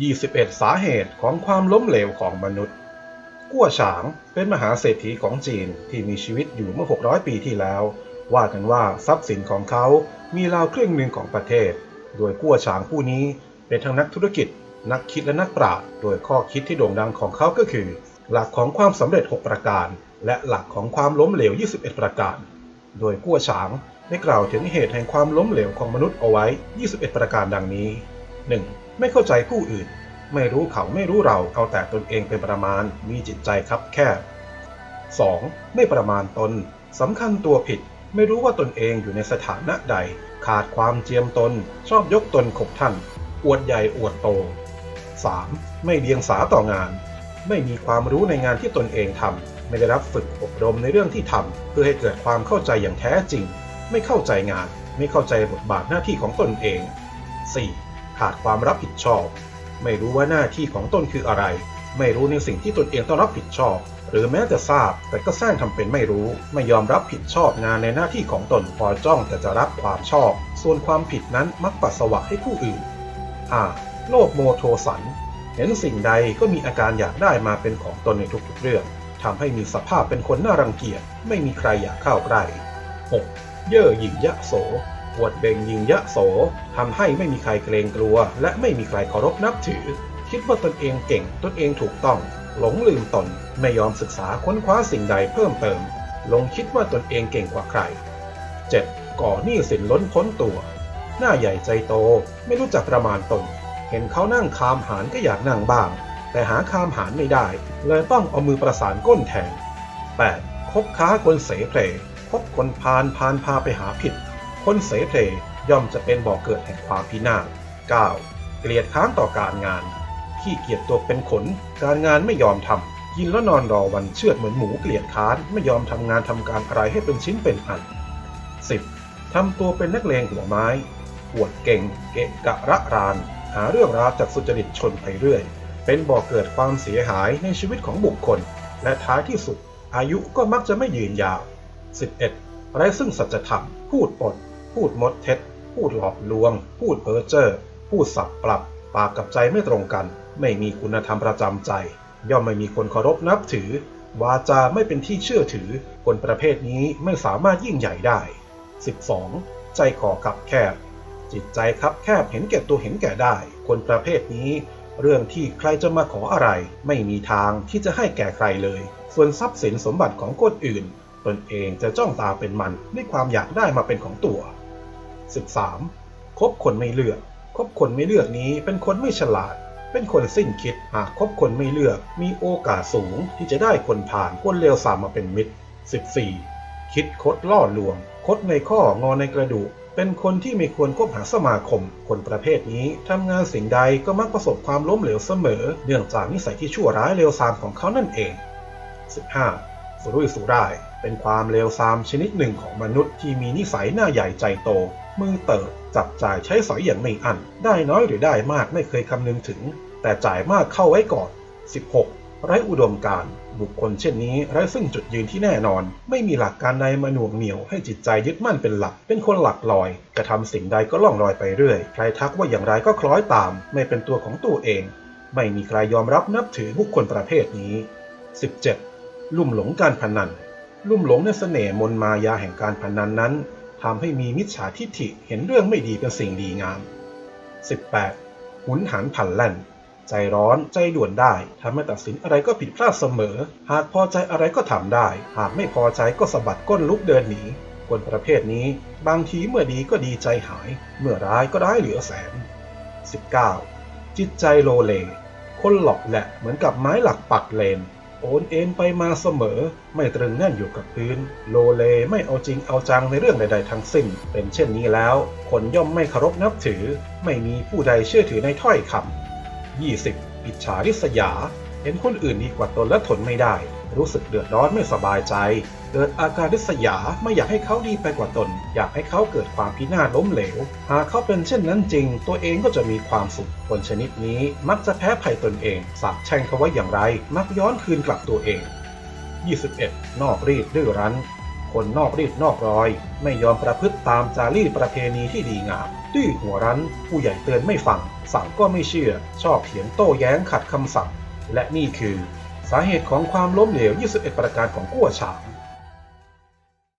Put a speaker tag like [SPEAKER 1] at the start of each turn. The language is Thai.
[SPEAKER 1] 21 สาเหตุของความล้มเหลวของมนุษย์ กั้วฉางเป็นมหาเศรษฐีของจีนที่มีชีวิตอยู่เมื่อ 600 ปีที่แล้ว ว่ากันว่าทรัพย์สินของเขามีราวครึ่งหนึ่งของประเทศ โดยกั้วฉางผู้นี้เป็นทั้งนักธุรกิจ นักคิดและนักปราชญ์ โดยข้อคิดที่โด่งดังของเขาก็คือ หลักของความสำเร็จ 6 ประการ และหลักของความล้มเหลว 21 ประการ โดยกั้วฉางได้กล่าวถึงเหตุแห่งความล้มเหลวของมนุษย์เอาไว้ 21 ประการดังนี้ 1. ไม่เข้าใจผู้อื่น ไม่รู้เขาไม่รู้เราเอาแต่ตนเองเป็นประมาณมีจิตใจคับแคบ 2. ไม่ประมาณตนสำคัญตัวผิด ไม่รู้ว่าตนเองอยู่ในสถานะใด ขาดความเจียมตน ชอบยกตนขบท่าน อวดใหญ่อวดโต 3. ไม่เดียงสาต่องาน ไม่มีความรู้ในงานที่ตนเองทำไม่ได้รับฝึกอบรมในเรื่องที่ทำเพื่อให้เกิดความเข้าใจอย่างแท้จริง ไม่เข้าใจงาน ไม่เข้าใจบทบาทหน้าที่ของตนเอง 4. ขาดความรับผิดชอบ ไม่รู้ว่าหน้าที่ของตนคืออะไร ไม่รู้ในสิ่งที่ตนเองต้องรับผิดชอบ หรือแม้จะทราบแต่ก็สร้างทำเป็นไม่รู้ ไม่ยอมรับผิดชอบงานในหน้าที่ของตนพอจ้องแต่จะรับความชอบ ส่วนความผิดนั้นมักปัสสาวะให้ผู้อื่น 5. โลภโมโทสัน เห็นสิ่งใดก็มีอาการอยากได้มาเป็นของตนในทุกๆเรื่องทำให้มีสภาพเป็นคนน่ารังเกียจไม่มีใครอยากเข้าใกล้ 6. เย่อหยิ่งยะโส อวดเบ่งยิงยะโสทำให้ไม่มีใครเกรงกลัว และไม่มีใครเคารพนับถือ คิดว่าตนเองเก่งตนเองถูกต้อง หลงลืมตนไม่ยอมศึกษาค้นคว้าสิ่งใดเพิ่มเติมหลงคิดว่าตนเองเก่งกว่าใคร 7. ก่อหนี้สินล้นพ้นตัว หน้าใหญ่ใจโตไม่รู้จักประมาณตน เห็นเขานั่งคามหารก็อยากนั่งบ้าง แต่หาคามหารไม่ได้ เลยต้องเอามือประสานก้นแทน 8. คบค้าคนเสเพลคบคนพาลพาลพาไปหาผิด คนเสเพลย่อมจะเป็นบ่อกเกิดแห่งความพินาศ 9. เกลียดค้านต่อการงาน ขี้เกียจตัวเป็นขน การงานไม่ยอมทำกินแล้วนอนรอวันเชือดเหมือนหมูเกลียดค้านไม่ยอมทำงานทำการอะไรให้เป็นชิ้นเป็นอัน 10. ทำตัวเป็นนักเลงหัวไม้อวดเก่ง เกะกะระราน หาเรื่องราวจากสุจริตชนไปเรื่อย เป็นบ่อกเกิดความเสียหายในชีวิตของบุคคล และท้ายที่สุด อายุก็มักจะไม่ยืนยาว 11. ไร้ซึ่งสัจธรรมพูดปด พูดมดเท็จ พูดหลอกลวง พูดเพ้อเจ้อพูดสับปรับ ปากกับใจไม่ตรงกัน ไม่มีคุณธรรมประจำใจ ย่อมไม่มีคนเคารพนับถือ วาจาไม่เป็นที่เชื่อถือ คนประเภทนี้ไม่สามารถยิ่งใหญ่ได้ 12. ใจคอขับแคบ จิตใจคับแคบเห็นแก่ตัวเห็นแก่ได้ คนประเภทนี้ เรื่องที่ใครจะมาขออะไร ไม่มีทางที่จะให้แก่ใครเลย ส่วนทรัพย์สินสมบัติของคนอื่น ตนเองจะจ้องตาเป็นมันด้วยความอยากได้มาเป็นของตัว 13. คบคนไม่เลือก คบคนไม่เลือกนี้เป็นคนไม่ฉลาด เป็นคนสิ้นคิด หากคบคนไม่เลือก มีโอกาสสูงที่จะได้คนผ่านคนเลวสามมาเป็นมิตร 14. คิดคดล่อลวง คดในข้องอในกระดูก เป็นคนที่ไม่ควรคบหาสมาคม คนประเภทนี้ทำงานสิ่งใดก็มักประสบความล้มเหลวเสมอ เนื่องจากนิสัยที่ชั่วร้ายเลวทรามของเขานั่นเอง 15. สุรุ่ยสุร่าย เป็นความเลวทรามชนิดหนึ่งของมนุษย์ที่มีนิสัยหน้าใหญ่ใจโต มือเติบจับจ่ายใช้สอยอย่างไม่อั้นได้น้อยหรือได้มากไม่เคยคำนึงถึง แต่จ่ายมากเข้าไว้ก่อน 16. ไร้อุดมการบุคคลเช่นนี้ไร้ซึ่งจุดยืนที่แน่นอน ไม่มีหลักการใดมาหน่วงเหนี่ยวให้จิตใจยึดมั่นเป็นหลัก เป็นคนหลักลอย กระทำสิ่งใดก็ล่องลอยไปเรื่อย ใครทักว่าอย่างไรก็คล้อยตาม ไม่เป็นตัวของตัวเอง ไม่มีใครยอมรับนับถือบุคคลประเภทนี้ 17. ลุ่มหลงการพนัน ลุ่มหลงในเสน่ห์มนมายาแห่งการพนันนั้นทำให้มีมิจฉาทิฐิเห็นเรื่องไม่ดีเป็นสิ่งดีงาม 18. หุนหันผันแล่น ใจร้อนใจด่วนได้ทำให้ตัดสินอะไรก็ผิดพลาดเสมอ หากพอใจอะไรก็ทำได้ หากไม่พอใจก็สะบัดก้นลุกเดินหนี คนประเภทนี้ บางทีเมื่อดีก็ดีใจหาย เมื่อร้ายก็ร้ายเหลือแสน 19. จิตใจโลเล คนหลอกแหละเหมือนกับไม้หลักปักเลน โอนเอ็นไปมาเสมอ ไม่ตรึงแน่นอยู่กับพื้น โลเลไม่เอาจริงเอาจังในเรื่องใดๆทั้งสิ้น เป็นเช่นนี้แล้ว คนย่อมไม่เคารพนับถือ ไม่มีผู้ใดเชื่อถือในถ้อยคำ 20. อิจฉาริษยา เห็นคนอื่นดีกว่าตนและทนไม่ได้ รู้สึกเดือดร้อนไม่สบายใจ เกิดอาการริษยาไม่อยากให้เขาดีไปกว่าตน อยากให้เขาเกิดความพินาศล้มเหลว หากเขาเป็นเช่นนั้นจริง ตัวเองก็จะมีความสุข คนชนิดนี้มักจะแพ้ภัยตนเอง สาบแช่งเขาไว้อย่างไร มักย้อนคืนกลับตัวเอง 21. นอกรีดดื้อรั้นคนนอกรีดนอกรอย ไม่ยอมประพฤติตามจารีตประเพณีที่ดีงามดื้อหัวรั้น ผู้ใหญ่เตือนไม่ฟัง สั่งก็ไม่เชื่อ ชอบเถียงโต้แย้งขัดคำสั่ง และนี่คือ สาเหตุของความล้มเหลว 21 ประการของกั้วฉาง